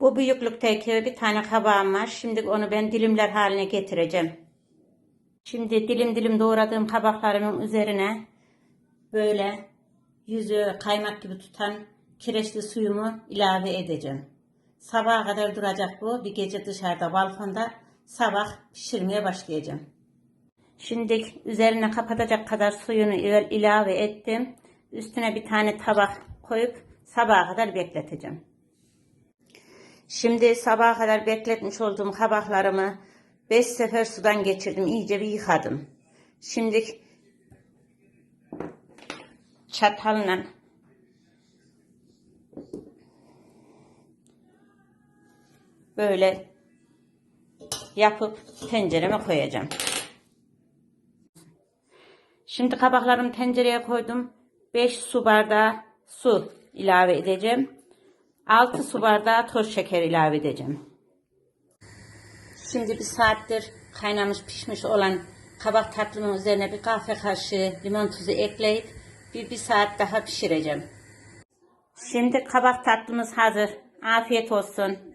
Bu büyüklükteki bir tane kabağım var. Şimdi onu ben dilimler haline getireceğim. Şimdi dilim dilim doğradığım kabaklarımın üzerine böyle yüzü kaymak gibi tutan kireçli suyumu ilave edeceğim. Sabaha kadar duracak bu. Bir gece dışarıda balkonda sabah pişirmeye başlayacağım. Şimdi üzerine kapatacak kadar suyunu il- ilave ettim. Üstüne bir tane tabak koyup sabaha kadar bekleteceğim. Şimdi sabaha kadar bekletmiş olduğum kabaklarımı 5 sefer sudan geçirdim. İyice bir yıkadım. Şimdi çatalla böyle yapıp tencereme koyacağım. Şimdi kabaklarımı tencereye koydum. 5 su bardağı su ilave edeceğim. 6 su bardağı toz şeker ilave edeceğim. Şimdi bir saattir kaynamış pişmiş olan kabak tatlımın üzerine bir kahve kaşığı limon tuzu ekleyip bir, bir saat daha pişireceğim. Şimdi kabak tatlımız hazır. Afiyet olsun.